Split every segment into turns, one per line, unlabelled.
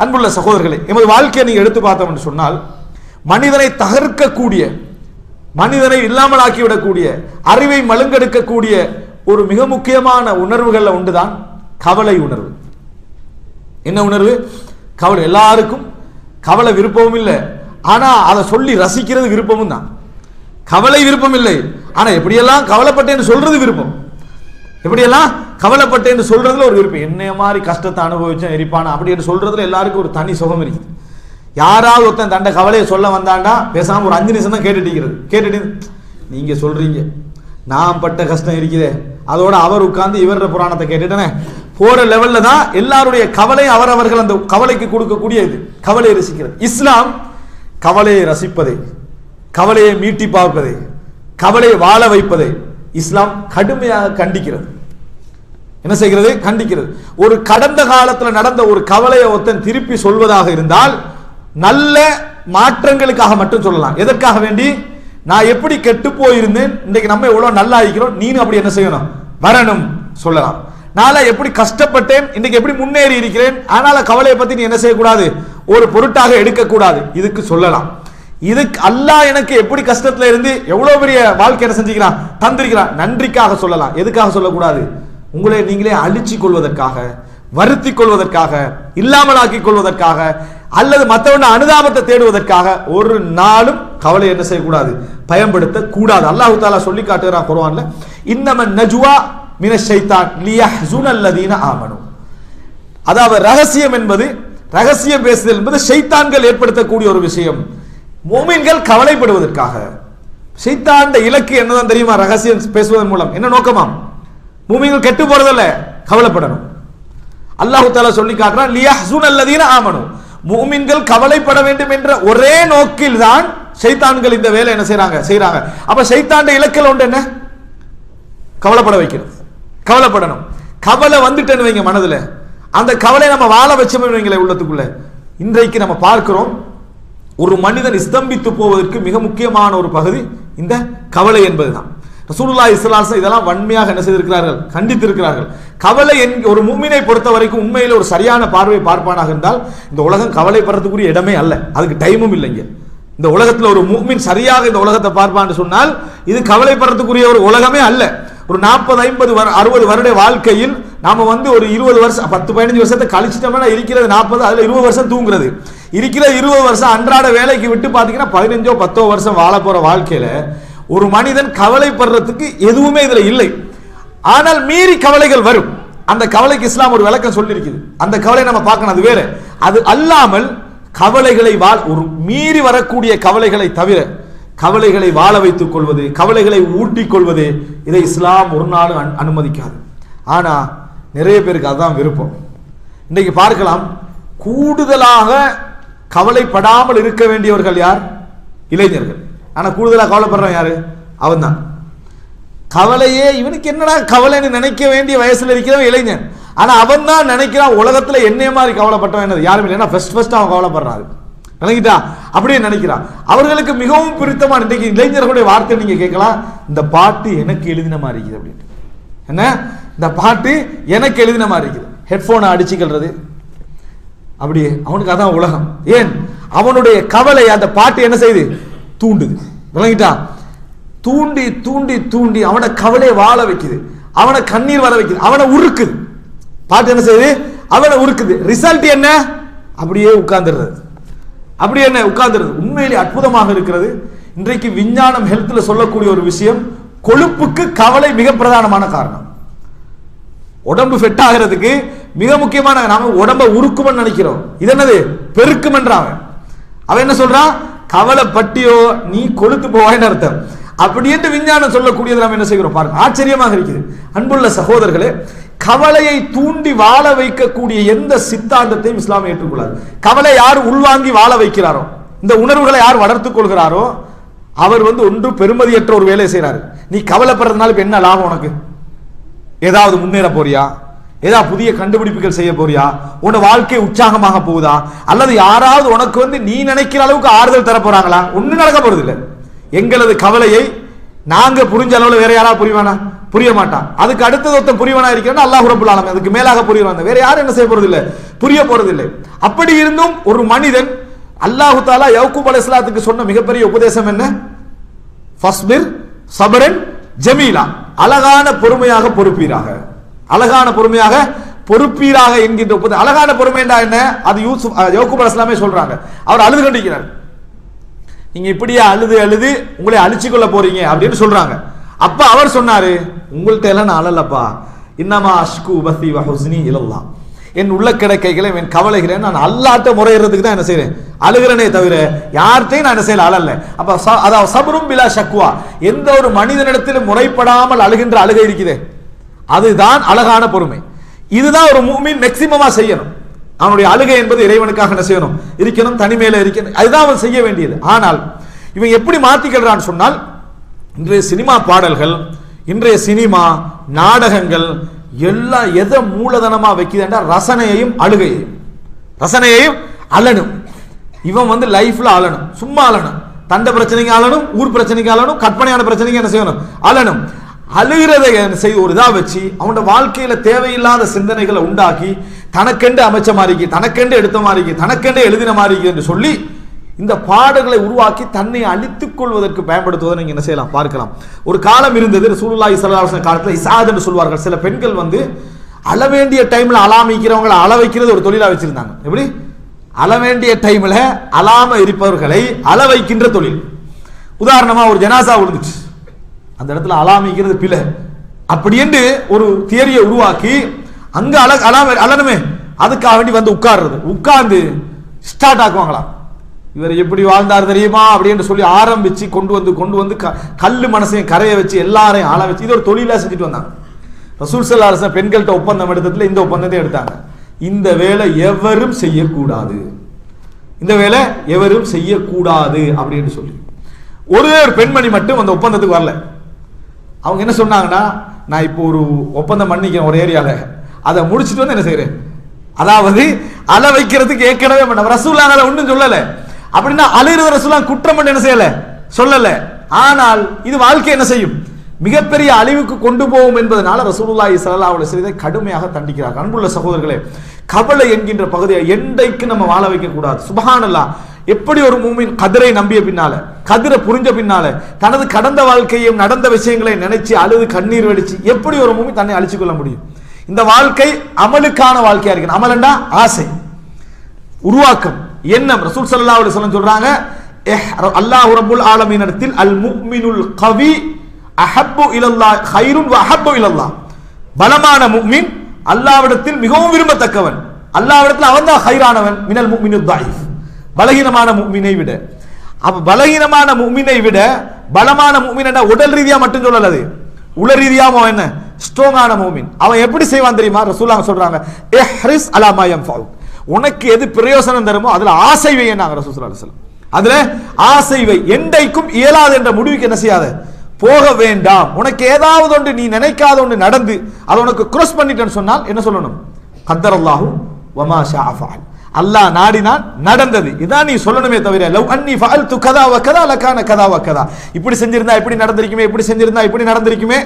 அன்புள்ள சகோதரர்களே எமது வாழ்க்கையை நீங்க எடுத்து பார்த்தோம் சொன்னால் மனிதனை தகர்க்கக்கூடிய மனிதனை இல்லாமல் ஆக்கிவிடக்கூடிய அறிவை மழுங்கெடுக்கக்கூடிய ஒரு மிக முக்கியமான உணர்வுகள்ல ஒன்றுதான் கவலை உணர்வு. என்ன உணர்வு? கவலை. எல்லாருக்கும் கவலை விருப்பமும் இல்லை. ஆனா அதை சொல்லி ரசிக்கிறது விருப்பமும் தான் கவலை விருப்பம் இல்லை. ஆனா எப்படியெல்லாம் கவலைப்பட்டேன்னு சொல்றது விருப்பம். எப்படியெல்லாம்? கவலைப்பட்டேன்னு சொல்றதுல ஒரு விருப்பம். என்ன மாதிரி கஷ்டத்தை அனுபவிச்சேன் எரிப்பான? அப்படின்னு சொல்றதுல எல்லாருக்கும் ஒரு தனி சுகம் இருக்குது. யாராவது ஒருத்தன் தண்டை கவலையை சொல்ல வந்தாண்டா பேசாமல் ஒரு அஞ்சு நிமிஷம் தான் கேட்டுட்டு இருக்கிறது கேட்டுட்டு நீங்க சொல்றீங்க. நான் பட்ட கஷ்டம் இருக்குதே அதோட அவர் உட்கார்ந்து இவர புராணத்தை கேட்டுட்டனே. போற லெவல்ல தான் எல்லாருடைய கவலை அவரவர்கள் அந்த கவலைக்கு கொடுக்கக்கூடிய இது கவலையை ரசிக்கிறது. இஸ்லாம் கவலையை ரசிப்பதை. கவலையை மீட்டி பார்ப்பதை. கவலையை வாழ வைப்பதை. இஸ்லாம் கடுமையாக கண்டிக்கிறது. என்ன செய்கிறது? கண்டிக்கிறது. ஒரு கடந்த காலத்தில் நடந்த ஒரு கவலையை ஒருத்தன் திருப்பி சொல்வதாக இருந்தால் நல்ல மாற்றங்களுக்காக மட்டும் சொல்லலாம். எதற்காக வேண்டி? நான் எப்படி கெட்டு போயிருந்தேன் இன்றைக்கு நம்ம எவ்வளோ நல்லா இருக்கிறோம் நீனும் அப்படி என்ன செய்யணும்? வரணும் சொல்லலாம். நான் எப்படி கஷ்டப்பட்டேன் இன்னைக்கு எப்படி முன்னேறி இருக்கிறேன் ஆனால் கவலையை பத்தி நீ என்ன செய்யக்கூடாது? ஒரு பொருட்டாக எடுக்கக்கூடாது. இதுக்கு சொல்லலாம். இதுக்கு அல்லாஹ் எனக்கு எப்படி கஷ்டத்துல இருந்து எவ்வளவு பெரிய வாழ்க்கை என்ன செஞ்சுக்கிறான்? தந்திருக்கிறான். நன்றிக்காக சொல்லலாம். எதுக்காக சொல்லக்கூடாது? உங்களை நீங்களே அழிச்சு கொள்வதற்காக வருத்தி கொள்வதற்காக இல்லாமலாக்கி கொள்வதற்காக அல்லது மற்றவன அனுதாபத்தை தேடுவதற்காக ஒரு நாளும் கவலை என்ன செய்யக்கூடாது? பயன்படுத்த கூடாது. அல்லாஹு தாலா சொல்லி காட்டுகிறான் குர்ஆன்ல இன்னம நஜுவா மின ஷைத்தான் லியஹ்சுன அல்லதீன ஆமனு. அதாவது ரகசியம் என்பது ரகசியம் பேசுதல் என்பது ஷைத்தான்கள் ஏற்படுத்தக்கூடிய ஒரு விஷயம். மோமின்கள் கவலைப்படுவதற்காக. ஷைத்தாண்ட இலக்கு என்னதான் தெரியுமா? ரகசியம் பேசுவதன் மூலம். என்ன நோக்கமாம்? மூமிகள் கெட்டு போறதில்ல. கவலைப்படணும். அல்லாஹு தாலா சொல்லி காட்டுறான் லியஹ்சுன் அல்லதீன ஆமனும் மூமின்கள் கவலைப்பட வேண்டும் என்ற ஒரே நோக்கில் தான் சைத்தான்கள் இந்த வேலை என்ன செய்யறாங்க செய்யறாங்க அப்ப சைத்தாண்ட இலக்கில் உண்டு என்ன? கவலைப்பட வைக்கிறது. கவலைப்படணும். கவலை வந்துட்டேன்னு வைங்க மனதுல. அந்த கவலை நம்ம வாழ வச்சோம்னு வைங்களேன் உள்ளத்துக்குள்ள. இன்றைக்கு நம்ம பார்க்கிறோம் ஒரு மனிதன் ஸ்தம்பித்து போவதற்கு மிக முக்கியமான ஒரு பகுதி இந்த கவலை என்பதுதான். ரசூலுல்லா ஸல்லல்லாஹு இதெல்லாம் வன்மையாக என்ன செய்திருக்கிறார்கள்? கண்டித்திருக்கிறார்கள். கவலை என் ஒரு மூமினை பொறுத்த வரைக்கும் உண்மையில் ஒரு சரியான பார்வை பார்ப்பானாக இருந்தால் இந்த உலகம் கவலைப்படுறதுக்குரிய இடமே அல்ல. அதுக்கு டைமும் இல்லைங்க இந்த உலகத்தில் ஒரு மூமின் சரியாக இந்த உலகத்தை பார்ப்பான்னு சொன்னால் இது கவலைப்படுறதுக்குரிய ஒரு உலகமே அல்ல. ஒரு நாற்பது ஐம்பது அறுபது வருட வாழ்க்கையில் நாம வந்து ஒரு இருபது வருஷம் பத்து பதினஞ்சு வருஷத்தை கழிச்சிட்டோம்னா இருக்கிறது நாற்பது அதில் இருபது வருஷம் தூங்குறது. இருக்கிற இருபது வருஷம் அன்றாட வேலைக்கு விட்டு பார்த்தீங்கன்னா பதினஞ்சோ பத்தோ வருஷம் வாழ போகிற வாழ்க்கையில் ஒரு மனிதன் கவலைப்படுறதுக்கு எதுவுமே இதில் இல்லை. ஆனால் மீறி கவலைகள் வரும். அந்த கவலைக்கு இஸ்லாம் ஒரு விளக்கம் சொல்லியிருக்குது. அந்த கவலை நம்ம பார்க்கணும் அது வேற. அது அல்லாமல் கவலைகளை வாழ் ஒரு மீறி வரக்கூடிய கவலைகளை தவிர கவலைகளை வாழ வைத்துக் கொள்வது கவலைகளை ஊட்டிக் கொள்வது இதை இஸ்லாம் ஒரு நாள் அனுமதிக்காது. ஆனால் நிறைய பேருக்கு அதுதான் விருப்பம். இன்றைக்கு பார்க்கலாம் கூடுதலாக கவலைப்படாமல் இருக்க வேண்டியவர்கள் யார்? இளைஞர்கள். ஆனால் கூடுதலாக கவலைப்படுறவன் யாரு? அவன்தான். கவலையே இவனுக்கு என்னடா கவலைன்னு நினைக்க வேண்டிய வயசில் இருக்கிறவன் இளைஞன். ஆனால் அவன் தான் நினைக்கிறான் உலகத்தில் என்னைய மாதிரி கவலைப்பட்டவன் என்னது? யாரும் இல்லை ஃபர்ஸ்ட் ஃபர்ஸ்ட் அவன் கவலைப்படுறாரு. நினைக்கிட்டா அப்படியே நினைக்கிறான். அவர்களுக்கு மிகவும் பிடித்தமான இன்றைக்கு இளைஞர்களுடைய வார்த்தை நீங்க கேட்கலாம். இந்த பாட்டு எனக்கு எழுதின மாதிரி இருக்குது அப்படின்ட்டு. என்ன? இந்த பாட்டு எனக்கு எழுதின மாதிரி இருக்குது. ஹெட்ஃபோனை அடிச்சுக்கிறது அப்படியே அவனுக்கு அதான் உலகம். ஏன்? அவனுடைய கவலை அந்த பாட்டு என்ன செய்யுது தூண்டுது. விளங்கிட்டா? தூண்டி தூண்டி தூண்டி அவனை கவலையை வாழ வைக்குது. அவனை கண்ணீர் வர வைக்குது. அவனை உருக்குது. பாட்டு என்ன செய்யுது? அவனை உருக்குது. ரிசல்ட் என்ன? அப்படியே உட்கார்ந்துடுறது. அப்படியே என்ன? உட்கார்ந்துடுறது. உண்மையிலே அற்புதமாக இருக்கிறது. இன்றைக்கு விஞ்ஞானம் ஹெல்த்தில் சொல்லக்கூடிய ஒரு விஷயம் கொழுப்புக்கு கவலை மிக பிரதானமான காரணம். உடம்பு ஃபிட் ஆகிறதுக்கு மிக முக்கியமான நாம உடம்ப உருக்குமன்னு நினைக்கிறோம். இது என்னது? பெருக்குமன்றான் அவன் அவன் என்ன சொல்றான்? கவலைப்பட்டியோ நீ கொழுத்து போவாய்னு அர்த்தம். அப்படி என்று விஞ்ஞானம் சொல்லக்கூடியது நாம் என்ன செய்கிறோம்? பாருங்க ஆச்சரியமாக இருக்குது. அன்புள்ள சகோதரர்களே கவலையை தூண்டி வாழ வைக்கக்கூடிய எந்த சித்தாந்தத்தையும் இஸ்லாம் ஏற்றுக்கொள்ளாது. கவலை யார் உள்வாங்கி வாழ வைக்கிறாரோ இந்த உணர்வுகளை யார் வளர்த்துக் கொள்கிறாரோ அவர் வந்து ஒன்று பெருமதியற்ற ஒரு வேலையை செய்கிறாரு நீ கவலைப்படுறதுனால இப்போ என்ன லாபம் உனக்கு? ஏதாவது முன்னேற போறியா? ஏதாவது புதிய கண்டுபிடிப்புகள் செய்ய போறியா? உன்னோட வாழ்க்கை உற்சாகமாக போகுதா? அல்லது யாராவது உனக்கு வந்து நீ நினைக்கிற அளவுக்கு ஆறுதல் தர போறாங்களா? ஒன்றும் நடக்க போறது இல்லை எங்களது கவலையை நாங்க புரிஞ்ச அளவில் வேற யாராவது புரிவானா? புரிய மாட்டான் அதுக்கு அடுத்தது ஒருத்தன் புரியவனா இருக்கிறான் அல்லாஹ் ரபுல் அதுக்கு மேலாக புரியவாங்க வேற யாரும் என்ன செய்ய போறது இல்லை புரிய போறது இல்லை அப்படி இருந்தும் ஒரு மனிதன் அல்லாஹு தாலா யவுக்கூப் அலைஹிஸ்ஸலாத்துக்கு சொன்ன மிகப்பெரிய உபதேசம் என்ன? ஃபஸ்பிர் சபரன் ஜமீலா. அழகான பொறுமையாக பொறுப்பீராக. அழகான பொறுமையாக பொறுப்பீராக என்கின்ற ஒப்பந்தம் அழகான பொறுமைண்டா என்ன? அது யூசுப் அஹ், யக்கூப் சொல்றாங்க. அவர் அழுது கண்டிக்கிறார். நீங்க இப்படியே அழுது அழுது உங்களை அழிச்சு கொள்ள போறீங்க அப்படின்னு சொல்றாங்க. அப்ப அவர் சொன்னாரு உங்கள்கிட்ட எல்லாம் நான் அழலப்பா. இன்னமா அஷ்கு உபசி வஹுஸ்னி இலல்லாம் என் உள்ள கிடக்கைகளை என் கவலைகளை நான் அல்லாட்ட முறையிறதுக்கு தான் என்ன செய்கிறேன் அழுகிறனே தவிர யார்கிட்டையும் நான் என்ன செய்யல அழல அப்ப அதாவது சபரும் பிலா சக்குவா எந்த ஒரு மனிதனிடத்திலும் முறைப்படாமல் அழுகின்ற அழுகை இருக்குதே. அதுதான் அழகான பொறுமை. இதுதான் ஒரு மூமின் மேக்சிமமா செய்யணும். அவனுடைய அழுகை என்பது இறைவனுக்காக என்ன செய்யணும்? இருக்கணும் தனிமையில இருக்கணும். அதுதான் அவன் செய்ய வேண்டியது. ஆனால் இவன் எப்படி மாத்திக்கிறான்னு சொன்னால் இன்றைய சினிமா பாடல்கள் இன்றைய சினிமா நாடகங்கள் எல்லாம் எதை மூலதனமாக வைக்குதுன்றா ரசனையையும் அழுகையையும். ரசனையையும் அலனும் இவன் வந்து லைஃப்பில் அழணும் சும்மா அழணும் தண்டை பிரச்சனைக்கு அழணும் ஊர் பிரச்சனைக்கு அழணும் கற்பனையான பிரச்சனைக்கு என்ன செய்யணும்? அலனும் அழுகிறதை என்ன செய்து ஒரு இதாக வச்சு அவனோட வாழ்க்கையில தேவையில்லாத சிந்தனைகளை உண்டாக்கி தனக்கெண்டு அமைச்ச மாதிரிக்கு தனக்கெண்டு எடுத்த மாதிரிக்கு தனக்கெண்டு எழுதின மாதிரிக்கு என்று சொல்லி இந்த பாடல்களை உருவாக்கி தன்னை அழித்துக் கொள்வதற்கு பயன்படுத்துவதை நீங்க என்ன செய்யலாம்? பார்க்கலாம். ஒரு காலம் இருந்தது ரசூலுல்லாஹி ஸல்லல்லாஹு காலத்தில் இசாத் என்று சொல்வார்கள். சில பெண்கள் வந்து அள வேண்டிய டைம்ல அலாமிக்கிறவங்களை அள வைக்கிறது ஒரு தொழிலாக வச்சிருந்தாங்க. எப்படி? அள வேண்டிய டைம்ல அலாம இருப்பவர்களை அள வைக்கின்ற தொழில். உதாரணமா ஒரு ஜனாசா விழுந்துச்சு. அந்த இடத்துல அலாமிக்கிறது பிழை. அப்படி என்று ஒரு தியரியை உருவாக்கி அங்க அழ அலாம அலனுமே அதுக்காக வேண்டி வந்து உட்கார்றது. உட்கார்ந்து ஸ்டார்ட் ஆக்குவாங்களாம். இவர் எப்படி வாழ்ந்தார் தெரியுமா? அப்படின்னு சொல்லி ஆரம்பித்து கொண்டு வந்து கொண்டு வந்து க- கல் மனசையும் கரையை வச்சு எல்லாரையும் ஆள வச்சு இது ஒரு தொழிலாக செஞ்சுட்டு வந்தாங்க. ரசூல் சல்லா அரசன் பெண்கள்கிட்ட ஒப்பந்தம் எடுத்ததுல இந்த ஒப்பந்தத்தை எடுத்தாங்க. இந்த வேலை எவரும் செய்யக்கூடாது. இந்த வேலை எவரும் செய்யக்கூடாது அப்படின்னு சொல்லி. ஒரே ஒரு பெண்மணி மட்டும் அந்த ஒப்பந்தத்துக்கு வரல. அவங்க என்ன சொன்னாங்கன்னா நான் இப்போ ஒரு ஒப்பந்தம் பண்ணிக்கிறேன் ஒரு ஏரியாவில் அதை முடிச்சிட்டு வந்து என்ன செய்கிறேன் அதாவது அழ வைக்கிறதுக்கு ஏற்கனவே பண்ண ரசூல்லா ஒன்றும் சொல்லலை. அப்படின்னா அழுகிற ரசூலாம் குற்றம் என்ன செய்யல? சொல்லல. ஆனால் இது வாழ்க்கை என்ன செய்யும்? மிகப்பெரிய அழிவுக்கு கொண்டு போகும் என்பதனால ரசூலுல்லாஹி ஸல்லல்லாஹு அலைஹி வஸல்லம் கடுமையாக தண்டிக்கிறார். அன்புள்ள சகோதரர்களே கவலை என்கின்ற பகுதியை என்றைக்கு நம்ம வாழ வைக்க கூடாது சுபஹானல்லாஹ். எப்படி ஒரு மூமின் கதிரை நம்பிய பின்னால கதிரை புரிஞ்ச பின்னால தனது கடந்த வாழ்க்கையும் நடந்த விஷயங்களை நினைச்சு அழுது கண்ணீர் வடிச்சு எப்படி ஒரு மூமி தன்னை அழிச்சு கொள்ள முடியும்? இந்த வாழ்க்கை அமலுக்கான வாழ்க்கையா இருக்கு அமலண்டா ஆசை உருவாக்கம். எண்ணம் ரசூல் சல்லா அலி சொல்லம் சொல்றாங்க? அல்லாஹ் ரபுல் ஆலமீன் இடத்தில் அல் முக்மினுல் கவி அஹப்பு இலல்லா ஹைருன் அஹப்பு இலல்லா பலமான முக்மின் அல்லாவிடத்தில் மிகவும் விரும்பத்தக்கவன். அல்லாவிடத்தில் அவன் தான் ஹைரானவன் மினல் முக்மினு தாயிஃப் பலகீனமான முக்மினை விட. அப்ப பலகீனமான முக்மினை விட பலமான முஃமின் உடல் ரீதியா மட்டும் சொல்லல அது. உள ரீதியாக அவன் என்ன? ஸ்ட்ராங்கான மூமின் அவன் எப்படி செய்வான் தெரியுமா? ரசூலாங்க சொல்றாங்க ஹரிஸ் அலா மா யன்ஃபஉ உனக்கு எது பிரயோசனம் தருமோ அதுல ஆசை வை என்ன ரசூசல்லா அலிஸ்லாம் அதுல ஆசை வை என்றைக்கும் இயலாது என்ற முடிவுக்கு என்ன செய்யாத? போக வேண்டாம். உனக்கு ஏதாவது ஒன்று நீ நினைக்காத ஒன்று நடந்து அதை உனக்கு கிராஸ் பண்ணிட்டேன்னு சொன்னால் என்ன சொல்லணும்? கத்தர் அல்லாஹூ வமா ஷா அல்லாஹ் நாடினான் நடந்தது. இதான் நீ சொல்லணுமே தவிர லவ் அன்னி ஃபால் து கதா வ கதா லகான கதா வ கதா. இப்படி செஞ்சிருந்தா இப்படி நடந்திருக்குமே இப்படி செஞ்சிருந்தா இப்படி நடந்திருக்குமே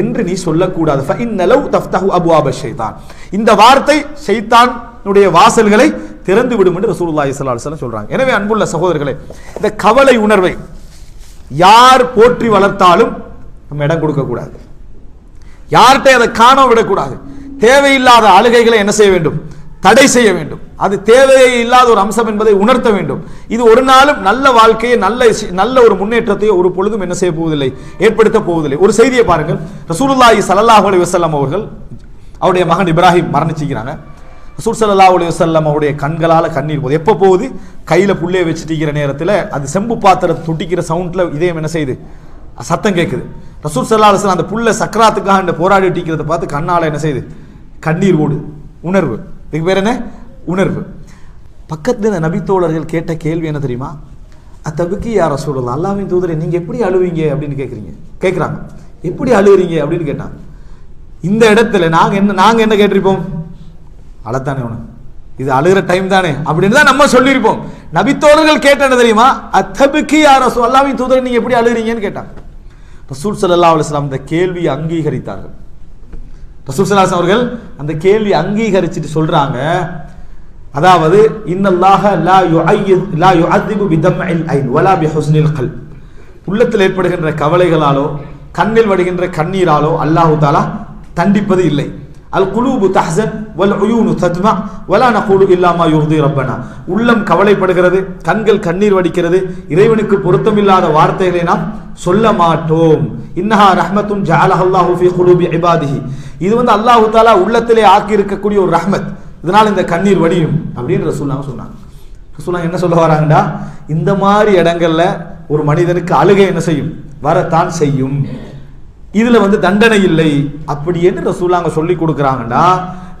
என்று நீ சொல்லக்கூடாது. ஃபஇன்ன லவ் தஃப்தஹு அபுவாப ஷைத்தான் இந்த வார்த்தை ஷைத்தான் உடைய வாசல்களை திறந்து விடும் என்று ரசூலுல்லாஹி ஸல்லல்லாஹு அலைஹி சொல்றாங்க. எனவே அன்புள்ள சகோதரர்களே இந்த கவலை உணர்வை யார் போற்றி வளர்த்தாலும் நம்ம இடம் கொடுக்க கூடாது. யார்கிட்ட அதை காண விடக்கூடாது. தேவையில்லாத அழுகைகளை என்ன செய்ய வேண்டும்? தடை செய்ய வேண்டும். அது தேவையே இல்லாத ஒரு அம்சம் என்பதை உணர்த்த வேண்டும். இது ஒரு நாளும் நல்ல வாழ்க்கையை நல்ல நல்ல ஒரு முன்னேற்றத்தையோ ஒரு பொழுதும் என்ன செய்ய போவதில்லை ஏற்படுத்த போவதில்லை. ஒரு செய்தியை பாருங்கள். ரசூலுல்லாஹி சல்லாஹ் அலி வஸல்லம் அவர்கள் அவருடைய மகன் இப்ராஹிம் மரணிச்சுக்கிறாங்க. ரசூல் சல்லா அலி வஸல்லம் அவருடைய கண்களால் கண்ணீர் போகுது. எப்போ போகுது? கையில் புள்ளைய வச்சுட்டிக்கிற நேரத்தில் அது செம்பு பாத்திரத்தை துட்டிக்கிற சவுண்டில் இதயம் என்ன செய்யுது? சத்தம் கேட்குது ரசூல் சல்லா அலுவலம் அந்த புள்ள சக்கராத்துக்காக இந்த போராடி பார்த்து கண்ணால் என்ன செய்யுது? கண்ணீர் ஓடு உணர்வு. இதுக்கு பேர் என்ன? உணர்வு. பக்கத்தில் இந்த நபித்தோழர்கள் கேட்ட கேள்வி என்ன தெரியுமா? அத்தபுக்கு யார் ரசூலுல்லாஹ் அல்லாவின் தூதரை நீங்கள் எப்படி அழுவீங்க அப்படின்னு கேட்குறீங்க கேட்குறாங்க எப்படி அழுகுறீங்க அப்படின்னு கேட்டாங்க. இந்த இடத்துல நாங்கள் என்ன நாங்கள் என்ன கேட்டிருப்போம்? அழத்தானே உனக்கு. இது அழுகிற டைம் தானே. அப்படின்னு தான் நம்ம சொல்லியிருப்போம். நபித்தோழர்கள் கேட்ட தெரியுமா? அத்தபுக்கு யார் ரசூல் அல்லாஹ்வின் தூதரை நீங்க எப்படி அழுகிறீங்கன்னு கேட்டாங்க. ரசூல் சல்லா அலுவலாம் அந்த இந்த கேள்வியை அங்கீகரித்தார்கள். ரசூல் சல்லாஸ் அவர்கள் அந்த கேள்வி அங்கீகரிச்சுட்டு சொல்றாங்க. அதாவது இன்னல்லாஹ லா யுஐயித் லா யுஅதிபு பிதம்இல் ஐன் வலா பிஹுஸ்னில் கல்ப். உள்ளத்தில் ஏற்படுகின்ற கவலைகளாலோ கண்ணில் வடிகின்ற கண்ணீராலோ அல்லாஹு தாலா தண்டிப்பது இல்லை. அல்குலூபு குலூபு வல் உயூனு தத்மா வலா நகூலு இல்லாமா யுர்தி ரப்பனா. உள்ளம் கவலைப்படுகிறது கண்கள் கண்ணீர் வடிக்கிறது இறைவனுக்கு பொருத்தமில்லாத வார்த்தைகளை நாம் சொல்ல மாட்டோம். இன்னஹா ரஹ்மத்தும் ஜாலஹல்லாஹு ஃபி குலூபி இபாதிஹி. இது வந்து அல்லாஹு தாலா உள்ளத்திலே ஆக்கி இருக்கக்கூடிய ஒரு ரஹ்மத். இதனால் இந்த கண்ணீர் வடியும் அப்படின்னு ரசூல்லாம் சொன்னாங்க. ரசூல்லாம் என்ன சொல்ல வராங்கடா? இந்த மாதிரி இடங்கள்ல ஒரு மனிதனுக்கு அழுகை என்ன செய்யும்? வரத்தான் செய்யும். இதில் வந்து தண்டனை இல்லை. அப்படி என்று ரசூலாங்க சொல்லி கொடுக்குறாங்கன்னா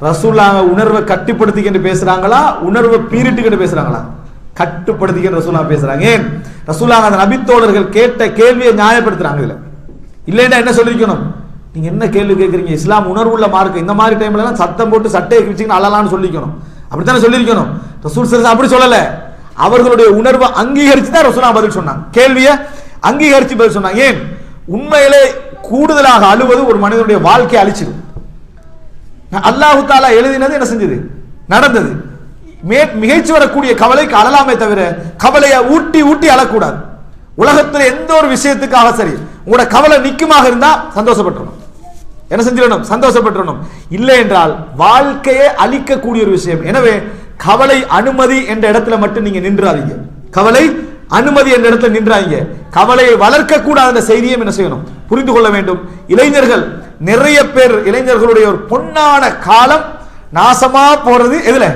ரசூலாங்க உணர்வை கட்டுப்படுத்திக்கிட்டு பேசுறாங்களா? உணர்வை பீரிட்டுக்கிட்டு பேசுறாங்களா? கட்டுப்படுத்திக்கிட்டு ரசூலா பேசுறாங்க. ஏன்? ரசூலாங்க அந்த நபித்தோழர்கள் கேட்ட கேள்வியை நியாயப்படுத்துறாங்க இதுல. இல்லைன்னா என்ன சொல்லிக்கணும் நீங்க என்ன கேள்வி கேட்குறீங்க இஸ்லாம் உணர்வுள்ள மார்க்கு இந்த மாதிரி டைம்ல சத்தம் போட்டு சட்டையை கிழிச்சிங்கன்னு அழலான்னு சொல்லிக்கணும். அப்படித்தானே சொல்லியிருக்கணும்? ரசூல் சல்லல்லாஹு அப்படி சொல்லல. அவர்களுடைய உணர்வை அங்கீகரிச்சு தான் ரசூலா பதில் சொன்னாங்க. கேள்வியை அங்கீகரிச்சு பதில் சொன்னாங்க. ஏன்? உண்மையிலே கூடுதலாக அழுவது ஒரு மனிதனுடைய வாழ்க்கையை அழிச்சிடும். அல்லாஹு தாலா எழுதினது என்ன செஞ்சது? நடந்தது. மே மிகைச்சு வரக்கூடிய கவலைக்கு அழலாமே தவிர கவலையை ஊட்டி ஊட்டி அழக்கூடாது. உலகத்துல எந்த ஒரு விஷயத்துக்காக சரி உங்களோட கவலை நிக்குமாக இருந்தா சந்தோஷப்பட்டுணும் என்ன செஞ்சிடணும்? சந்தோஷப்பட்டுணும் இல்லை என்றால் வாழ்க்கையே அழிக்கக்கூடிய ஒரு விஷயம். எனவே கவலை அனுமதி என்ற இடத்துல மட்டும் நீங்க நின்றாதீங்க. கவலை அனுமதி என்ற இடத்துல நின்றாங்க கவலையை வளர்க்க கூடாத செய்தியும் என்ன செய்யணும்? புரிந்து கொள்ள வேண்டும். இளைஞர்கள் நிறைய பேர் இளைஞர்களுடைய ஒரு பொன்னான காலம் நாசமா போறது எதுல?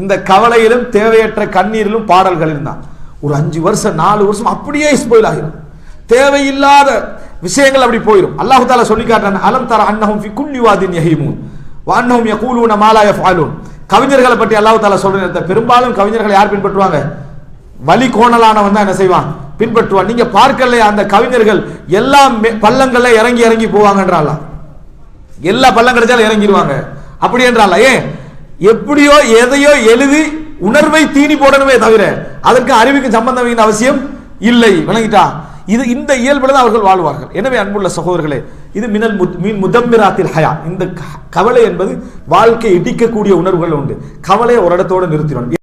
இந்த கவலையிலும் தேவையற்ற கண்ணீரிலும் பாடல்களிலும் தான். ஒரு அஞ்சு வருஷம் நாலு வருஷம் அப்படியே ஸ்போயில் ஆகிடும் தேவையில்லாத விஷயங்கள் அப்படி போயிடும் அல்லாஹு தாலா சொல்லி காட்டுறான் அலம் தர அன்னஹும் ஃபி குல்லி வாதின் யஹீமூன்? வான்னஹும் யகூலூன மாலா யஃபாலூன் கவிஞர்களை பற்றி அல்லாஹு தாலா சொல்ற பெரும்பாலும் கவிஞர்களை யார் பின்பற்றுவாங்க? வலி கோணலானவன் தான் என்ன செய்வான்? பின்பற்றுவான் நீங்க பார்க்கலையா அந்த கவிஞர்கள் எல்லா மெ- பள்ளங்கள்ல இறங்கி இறங்கி போவாங்கன்றால எல்லா பள்ளம் கிடைச்சாலும் இறங்கிடுவாங்க. அப்படி என்றால ஏன்? எப்படியோ எதையோ எழுதி உணர்வை தீனி போடணுமே தவிர அதற்கு அறிவுக்கு சம்பந்தம் அவசியம் இல்லை. விளங்கிட்டா? இது இந்த இயல்பில் தான் அவர்கள் வாழ்வார்கள். எனவே அன்புள்ள சகோதரர்களே இது மினல் மீன் முதம்பிராத்தில் ஹயா. இந்த கவலை என்பது வாழ்க்கை இடிக்கக்கூடிய உணர்வுகள் உண்டு. கவலையை ஒரு இடத்தோடு நிறுத்திடணும்.